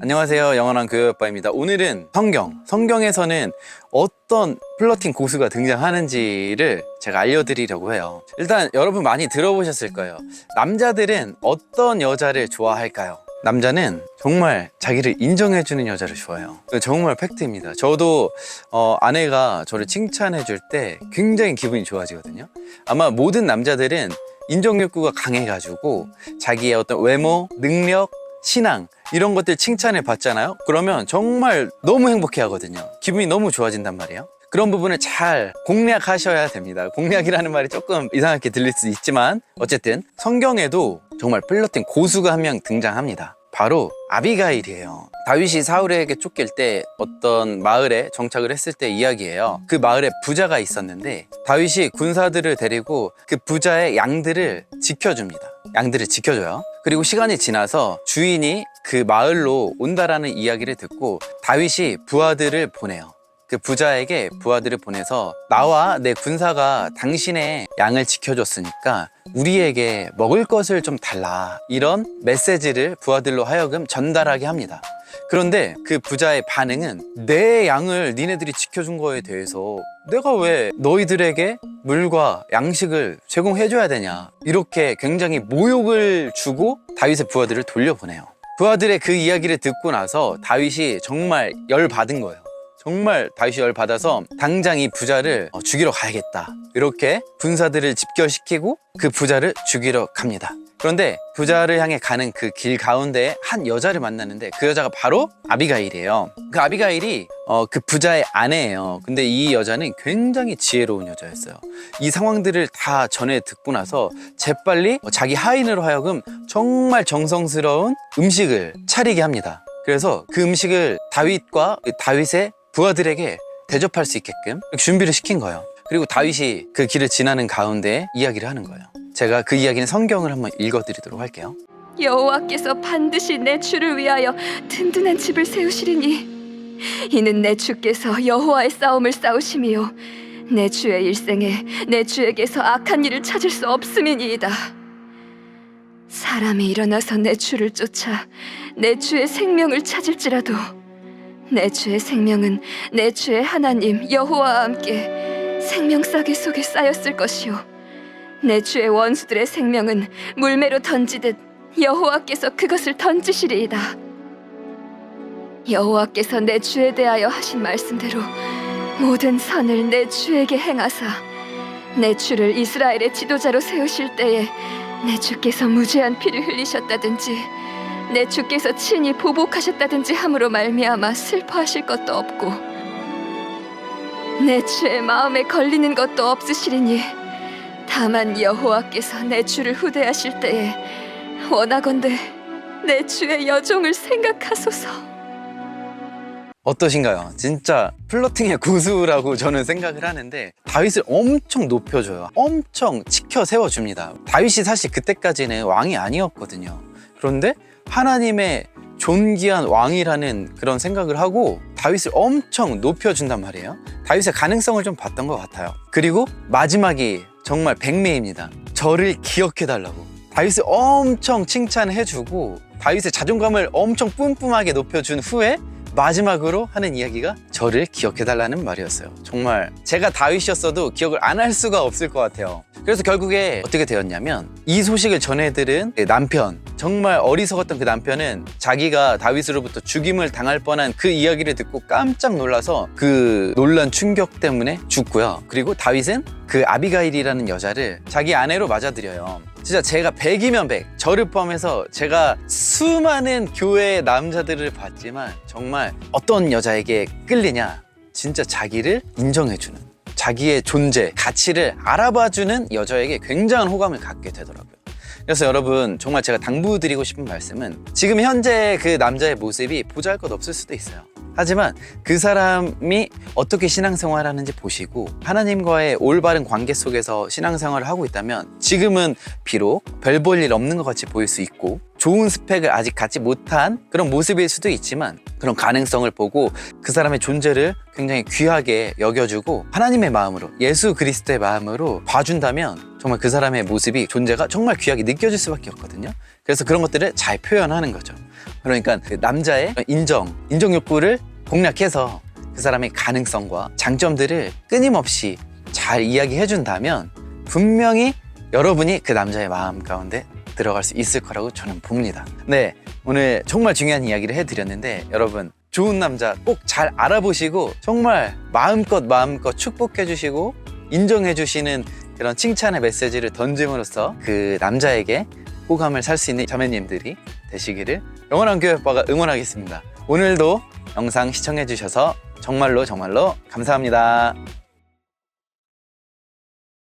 안녕하세요. 영원한 교회 아빠입니다. 오늘은 성경, 성경에서는 어떤 플러팅 고수가 등장하는지를 제가 알려드리려고 해요. 일단 여러분 많이 들어보셨을 거예요. 남자들은 어떤 여자를 좋아할까요? 남자는 정말 자기를 인정해주는 여자를 좋아해요. 그거 정말 팩트입니다. 저도 어, 아내가 저를 칭찬해줄 때 굉장히 기분이 좋아지거든요. 아마 모든 남자들은 인정 욕구가 강해가지고 자기의 어떤 외모, 능력, 신앙 이런 것들 칭찬을 받잖아요. 그러면 정말 너무 행복해 하거든요. 기분이 너무 좋아진단 말이에요. 그런 부분을 잘 공략하셔야 됩니다. 공략이라는 말이 조금 이상하게 들릴 수 있지만 어쨌든 성경에도 정말 플러팅 고수가 한 명 등장합니다. 바로 아비가일이에요. 다윗이 사울에게 쫓길 때 어떤 마을에 정착을 했을 때 이야기예요. 그 마을에 부자가 있었는데 다윗이 군사들을 데리고 그 부자의 양들을 지켜줍니다. 양들을 지켜줘요. 그리고 시간이 지나서 주인이 그 마을로 온다라는 이야기를 듣고 다윗이 부하들을 보내요. 그 부자에게 부하들을 보내서 나와 내 군사가 당신의 양을 지켜줬으니까 우리에게 먹을 것을 좀 달라 이런 메시지를 부하들로 하여금 전달하게 합니다. 그런데 그 부자의 반응은 내 양을 니네들이 지켜준 거에 대해서 내가 왜 너희들에게 물과 양식을 제공해줘야 되냐 이렇게 굉장히 모욕을 주고 다윗의 부하들을 돌려보내요. 부하들의 그 이야기를 듣고 나서 다윗이 정말 열받은 거예요. 정말 다윗이 열 받아서 당장 이 부자를 어, 죽이러 가야겠다. 이렇게 군사들을 집결시키고 그 부자를 죽이러 갑니다. 그런데 부자를 향해 가는 그 길 가운데 한 여자를 만나는데 그 여자가 바로 아비가일이에요. 그 아비가일이 어, 그 부자의 아내예요. 근데 이 여자는 굉장히 지혜로운 여자였어요. 이 상황들을 다 전에 듣고 나서 재빨리 어, 자기 하인으로 하여금 정말 정성스러운 음식을 차리게 합니다. 그래서 그 음식을 다윗과 그 다윗의 부하들에게 대접할 수 있게끔 준비를 시킨 거예요. 그리고 다윗이 그 길을 지나는 가운데 이야기를 하는 거예요. 제가 그 이야기는 성경을 한번 읽어드리도록 할게요. 여호와께서 반드시 내 주를 위하여 든든한 집을 세우시리니 이는 내 주께서 여호와의 싸움을 싸우심이요 내 주의 일생에 내 주에게서 악한 일을 찾을 수 없음이니이다 사람이 일어나서 내 주를 쫓아 내 주의 생명을 찾을지라도 내 주의 생명은 내 주의 하나님 여호와와 함께 생명 싸개 속에 쌓였을 것이요 내 주의 원수들의 생명은 물매로 던지듯 여호와께서 그것을 던지시리이다. 여호와께서 내 주에 대하여 하신 말씀대로 모든 선을 내 주에게 행하사 내 주를 이스라엘의 지도자로 세우실 때에 내 주께서 무죄한 피를 흘리셨다든지 내 주께서 친히 보복하셨다든지 함으로 말미암아 슬퍼하실 것도 없고 내 주의 마음에 걸리는 것도 없으시리니 다만 여호와께서 내 주를 후대하실 때에 원하건대 내 주의 여종을 생각하소서. 어떠신가요? 진짜 플러팅의 고수라고 저는 생각을 하는데 다윗을 엄청 높여줘요. 엄청 치켜 세워줍니다. 다윗이 사실 그때까지는 왕이 아니었거든요. 그런데 하나님의 존귀한 왕이라는 그런 생각을 하고 다윗을 엄청 높여준단 말이에요. 다윗의 가능성을 좀 봤던 것 같아요. 그리고 마지막이 정말 백매입니다. 저를 기억해달라고. 다윗을 엄청 칭찬해주고 다윗의 자존감을 엄청 뿜뿜하게 높여준 후에 마지막으로 하는 이야기가 저를 기억해달라는 말이었어요. 정말 제가 다윗이었어도 기억을 안 할 수가 없을 것 같아요. 그래서 결국에 어떻게 되었냐면 이 소식을 전해들은 남편 정말 어리석었던 그 남편은 자기가 다윗으로부터 죽임을 당할 뻔한 그 이야기를 듣고 깜짝 놀라서 그 놀란 충격 때문에 죽고요. 그리고 다윗은 그 아비가일이라는 여자를 자기 아내로 맞아들여요. 진짜 제가 100이면 100, 저를 포함해서 제가 수많은 교회의 남자들을 봤지만 정말 어떤 여자에게 끌리냐 진짜 자기를 인정해주는 자기의 존재, 가치를 알아봐주는 여자에게 굉장한 호감을 갖게 되더라고요. 그래서 여러분 정말 제가 당부드리고 싶은 말씀은 지금 현재 그 남자의 모습이 보잘것 없을 수도 있어요. 하지만 그 사람이 어떻게 신앙생활 하는지 보시고 하나님과의 올바른 관계 속에서 신앙생활을 하고 있다면 지금은 비록 별 볼 일 없는 것 같이 보일 수 있고 좋은 스펙을 아직 갖지 못한 그런 모습일 수도 있지만 그런 가능성을 보고 그 사람의 존재를 굉장히 귀하게 여겨주고 하나님의 마음으로 예수 그리스도의 마음으로 봐준다면 정말 그 사람의 모습이 존재가 정말 귀하게 느껴질 수밖에 없거든요. 그래서 그런 것들을 잘 표현하는 거죠. 그러니까 그 남자의 인정, 인정 욕구를 공략해서 그 사람의 가능성과 장점들을 끊임없이 잘 이야기해 준다면 분명히 여러분이 그 남자의 마음 가운데 들어갈 수 있을 거라고 저는 봅니다. 네, 오늘 정말 중요한 이야기를 해드렸는데 여러분 좋은 남자 꼭 잘 알아보시고 정말 마음껏 마음껏 축복해 주시고 인정해 주시는 그런 칭찬의 메시지를 던짐으로써 그 남자에게 호감을 살 수 있는 자매님들이 되시기를 영원한 교회 오빠가 응원하겠습니다. 오늘도 영상 시청해 주셔서 정말로 정말로 감사합니다.